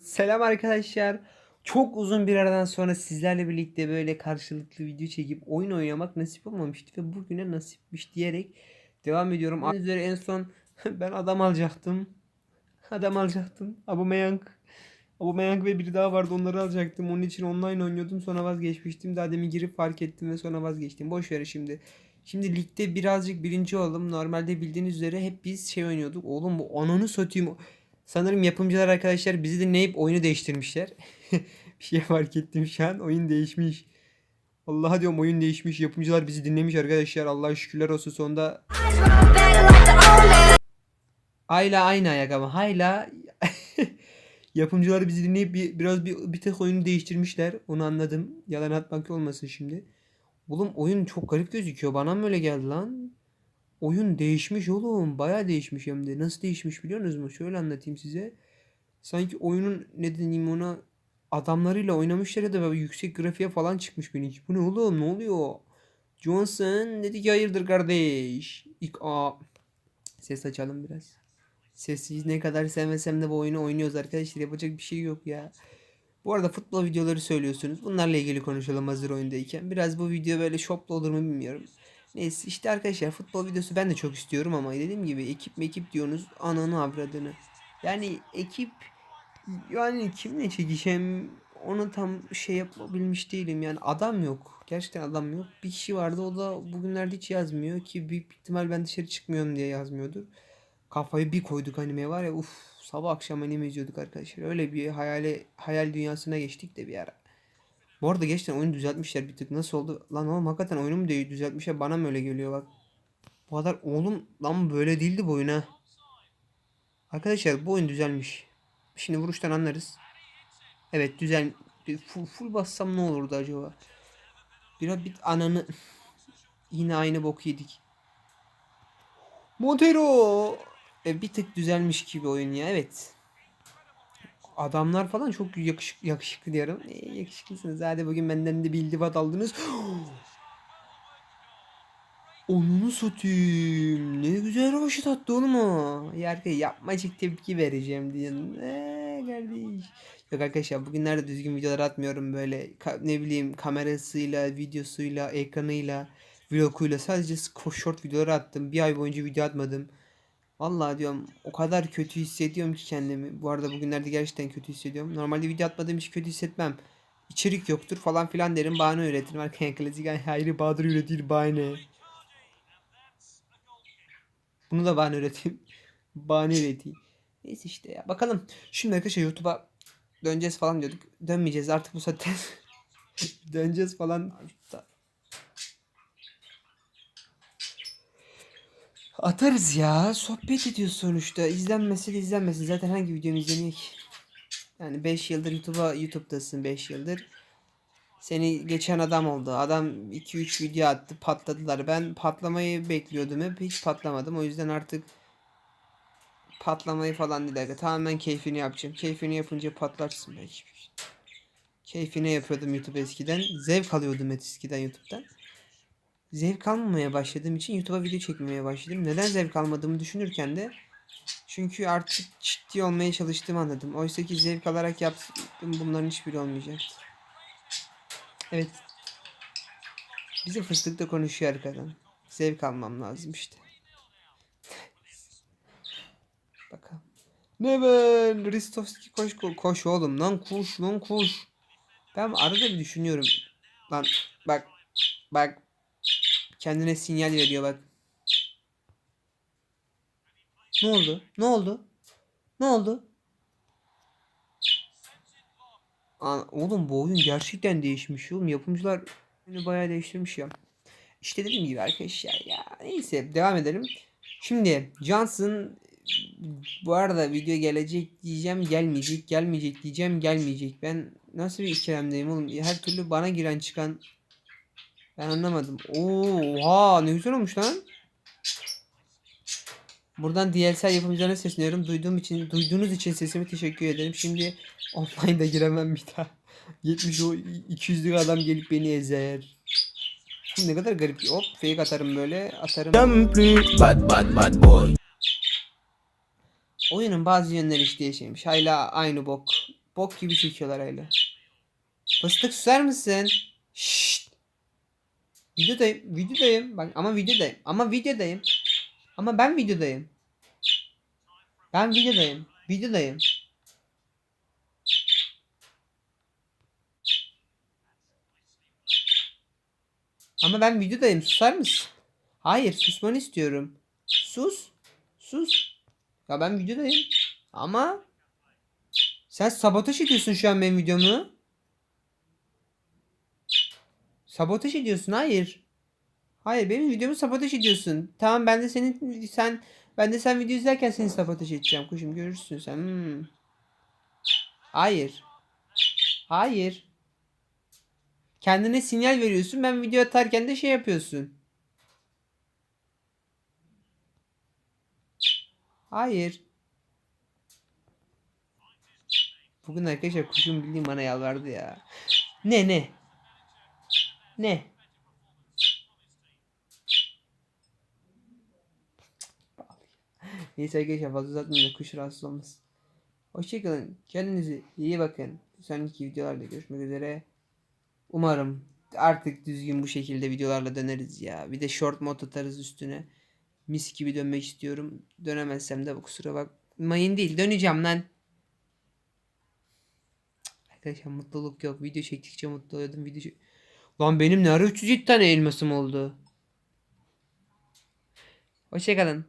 Selam arkadaşlar. Çok uzun bir aradan sonra sizlerle birlikte böyle karşılıklı video çekip oyun oynamak nasip olmamıştı ve bugüne nasipmiş diyerek devam ediyorum. Aynı üzere en son ben adam alacaktım. Adam alacaktım. Aubameyang. Aubameyang ve biri daha vardı onları alacaktım. Onun için online oynuyordum sonra vazgeçmiştim. Daha demin girip fark ettim ve sonra vazgeçtim. Boş ver şimdi. Şimdi ligde birazcık birinci oldum. Normalde bildiğiniz üzere hep biz şey oynuyorduk. Oğlum bu ananı satayım. Sanırım yapımcılar arkadaşlar bizi dinleyip oyunu değiştirmişler. bir şey fark ettim şu an. Oyun değişmiş. Allah'a diyorum oyun değişmiş. Yapımcılar bizi dinlemiş arkadaşlar. Allah'a şükürler olsun sonunda. Hala aynı ayak ama hala yapımcılar bizi dinleyip bir, biraz bir, bir tek oyunu değiştirmişler. Onu anladım. Yalan atmak olmasın şimdi. Oğlum oyun çok garip gözüküyor. Bana mı öyle geldi lan? Oyun değişmiş oğlum. Bayağı değişmiş hem de. Nasıl değişmiş biliyor musunuz? Şöyle anlatayım size. Sanki oyunun ne diyeyim ona adamlarıyla oynamışlar ya da böyle yüksek grafiğe falan çıkmış benimki. Bu ne oğlum? Ne oluyor? Johnson dedi ki hayırdır kardeş. İlk a ses açalım biraz. Sessiz ne kadar sevmesem de bu oyunu oynuyoruz arkadaşlar. Yapacak bir şey yok ya. Bu arada futbol videoları söylüyorsunuz. Bunlarla ilgili konuşalım hazır oyundayken. Biraz bu video böyle şoplu olur mu bilmiyorum. Neyse işte arkadaşlar futbol videosu ben de çok istiyorum ama dediğim gibi ekip ekip diyorsunuz ananı avradını. Yani ekip yani kimle çekişem onu tam şey yapabilmiş değilim yani adam yok. Gerçekten adam yok. Bir kişi vardı o da bugünlerde hiç yazmıyor ki büyük ihtimal ben dışarı çıkmıyorum diye yazmıyordur. Kafayı bir koyduk animeye var ya uf sabah akşam anime izliyorduk arkadaşlar. Öyle bir hayale, hayal dünyasına geçtik de bir ara. Bu arada gerçekten oyunu düzeltmişler bir tık. Nasıl oldu? Lan oğlum hakikaten oyunu mu değil düzeltmişler. Bana mı öyle geliyor bak. Bu kadar oğlum lan böyle değildi bu oyun ha. Arkadaşlar bu oyun düzelmiş. Şimdi vuruştan anlarız. Evet düzel full, full bassam ne olurdu acaba? Biraz bir ananı yine aynı bok yedik. Montero e, bir tık düzelmiş gibi oyun ya evet. Adamlar falan çok yakışık, yakışıklı diyorum. E, yakışıklısınız. Hadi bugün benden de bir iltifat aldınız. Onunu satayım. Ne güzel roşet attı oğlum o. Yargı yapmacık tepki vereceğim diyorsun. Eee kardeş. Yok arkadaşlar bugünlerde düzgün videolar atmıyorum böyle ne bileyim kamerasıyla, videosuyla, ekranıyla, vloguyla sadece short videoları attım. Bir ay boyunca video atmadım. Vallahi diyorum o kadar kötü hissediyorum ki kendimi. Bu arada bugünlerde gerçekten kötü hissediyorum. Normalde video atmadığım hiç kötü hissetmem. İçerik yoktur falan filan derim bahane üretirim. Arkaya klasik hayri Bahadır üretir bahane. Bunu da bahane üreteyim. bahane üreteyim. Neyse işte ya. Bakalım. Şimdi arkadaşlar YouTube'a döneceğiz falan diyorduk. Dönmeyeceğiz artık bu saatte. döneceğiz falan. Atarız ya. Sohbet ediyoruz sonuçta. İzlenmesi izlenmesin. Zaten hangi videomu izleniyor? Yani 5 yıldır YouTube'a YouTube'dasın 5 yıldır. Seni geçen adam oldu. Adam 2-3 video attı patladılar. Ben patlamayı bekliyordum hep. Hiç patlamadım. O yüzden artık patlamayı falan değil. Tamamen keyfini yapacağım. Keyfini yapınca patlarsın belki. Keyfine yapıyordum YouTube eskiden. Zevk alıyordum eskiden YouTube'dan zevk almamaya başladığım için YouTube'a video çekmemeye başladım. Neden zevk almadığımı düşünürken de çünkü artık ciddi olmaya çalıştığımı anladım. Oysa ki zevk alarak yaptım bunların hiçbiri olmayacaktı. Evet. Bizim fıstıkta konuşuyor arkadan. Zevk almam lazım işte. Bakalım. Ne ben? Ristovski koş, koş oğlum lan koş lan koş. Ben arada bir düşünüyorum. Lan bak bak Kendine sinyal veriyor bak. Ne oldu? Ne oldu? Ne oldu? Aa, oğlum bu oyun gerçekten değişmiş oğlum. Yapımcılar oyunu bayağı değiştirmiş ya. İşte dediğim gibi arkadaşlar ya. Neyse devam edelim. Şimdi Johnson bu arada video gelecek diyeceğim gelmeyecek gelmeyecek diyeceğim gelmeyecek. Ben nasıl bir ikilemdeyim oğlum? Her türlü bana giren çıkan ben anlamadım. Oha ne güzel olmuş lan. Buradan DLSL yapımcılarına sesleniyorum. Duyduğum için, duyduğunuz için sesimi teşekkür ederim. Şimdi online'da giremem bir daha. 70 o 200'lük adam gelip beni ezer. Ne kadar garip. Hop fake atarım böyle. Atarım. Bad bad bad boy. Oyunun bazı yönleri hiç değişmemiş. Hala aynı bok. Bok gibi çekiyorlar öyle. Fıstık susar mısın? Şşt. Videodayım. Videodayım. Bak ama videodayım. Ama videodayım. Ama ben videodayım. Ben videodayım. Videodayım. Ama ben videodayım. Susar mısın? Hayır, susmanı istiyorum. Sus. Sus. Ya ben videodayım. Ama sen sabotaj ediyorsun şu an benim videomu. Sabotaj ediyorsun. Hayır. Hayır, benim videomu sabotaj ediyorsun. Tamam ben de senin sen ben de sen video izlerken seni sabotaj edeceğim kuşum görürsün sen. Hmm. Hayır. Hayır. Kendine sinyal veriyorsun. Ben video atarken de şey yapıyorsun. Hayır. Bugün arkadaşlar kuşum bildiğim bana yalvardı ya. Ne ne? Ne? Neyse arkadaşlar fazla uzatmayayım da kuş rahatsız olmasın. Hoşçakalın. Kendinize iyi bakın. Sonraki videolarda görüşmek üzere. Umarım artık düzgün bu şekilde videolarla döneriz ya. Bir de short mod atarız üstüne. Mis gibi dönmek istiyorum. Dönemezsem de kusura bakmayın değil. Döneceğim lan. Arkadaşlar mutluluk yok. Video çektikçe mutlu oluyordum. Video çek- Lan benim ne ara 307 tane elmasım oldu. Hoşçakalın.